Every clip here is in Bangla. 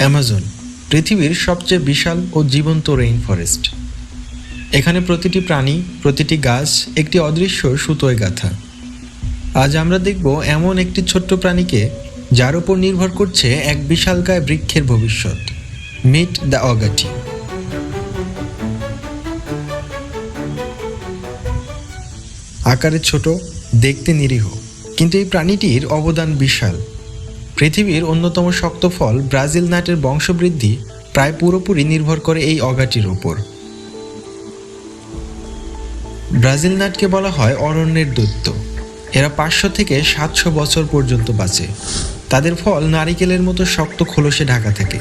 অ্যামাজন, পৃথিবীর সবচেয়ে বিশাল ও জীবন্ত রেইন ফরেস্ট এখানে প্রতিটি প্রাণী, প্রতিটি গাছ, একটি অদৃশ্য সুতোয় গাথা। আজ আমরা দেখব এমন একটি ছোট্ট প্রাণীকে যার উপর নির্ভর করছে এক বিশালকায় বৃক্ষের ভবিষ্যৎ, মিট দ্য অগাটি। আকারে ছোট, দেখতে নিরীহ, কিন্তু এই প্রাণীটির অবদান বিশাল। পৃথিবীর অন্যতম শক্ত ফল ব্রাজিল নাটের বংশবৃদ্ধি প্রায় পুরোপুরি নির্ভর করে এই অগাটির ওপর ব্রাজিল নাটকে বলা হয় অরণ্যের দৈত্য। এরা পাঁচশো থেকে সাতশো বছর পর্যন্ত বাঁচে। তাদের ফল নারিকেলের মতো শক্ত খোলসে ঢাকা থাকে।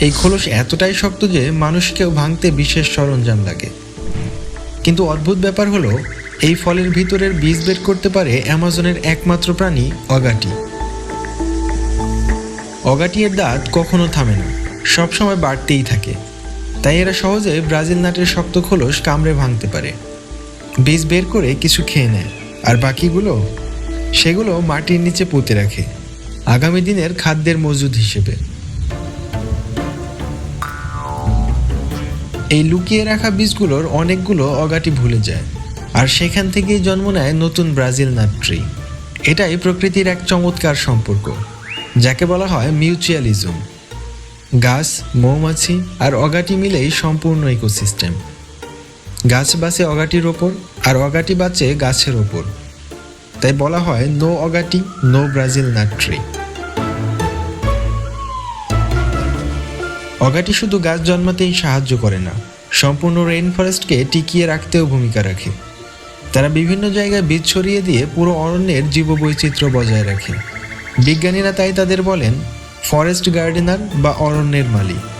এই খোলস এতটাই শক্ত যে মানুষকেও ভাঙতে বিশেষ সরঞ্জাম লাগে। কিন্তু অদ্ভুত ব্যাপার হলো, এই ফলের ভিতরের বীজ বের করতে পারে অ্যামাজনের একমাত্র প্রাণী অগাটি। অগাটিয়ের দাঁত কখনো থামে না। সবসময় বাড়তেই থাকে। তাই এরা সহজে ব্রাজিল নাটের শক্ত খোলস কামড়ে ভাঙতে পারে। বীজ বের করে কিছু খেয়ে নেয়। আর বাকিগুলো? সেগুলো মাটির নিচে পুঁতে রাখে। আগামী দিনের খাদ্যের মজুদ হিসেবে। এই লুকিয়ে রাখা বীজগুলোর অনেকগুলো অগাটি ভুলে যায়। আর সেখান থেকেই জন্ম নেয় নতুন ব্রাজিল নাট ট্রি। এটাই প্রকৃতির এক চমৎকার সম্পর্ক। যাকে বলা হয় মিউচুয়ালিজম। গাছ, মৌমাছি আর অগাটি মিলেই সম্পূর্ণ ইকোসিস্টেম। গাছ বাঁচে অগাটির ওপর আর অগাটি বাঁচে গাছের ওপর। তাই বলা হয় no agouti, no Brazil nut tree. Agouti শুধু গাছ জন্মাতেই সাহায্য করে না, সম্পূর্ণ রেইন ফরেস্টকে টিকিয়ে রাখতেও ভূমিকা রাখে। তারা বিভিন্ন জায়গায় বীজ ছড়িয়ে দিয়ে পুরো অরণ্যের জীববৈচিত্র্য বজায় রাখে। বিজ্ঞানীরা তাই তাদের বলেন ফরেস্ট গার্ডেনার বা অরণ্যের মালিক।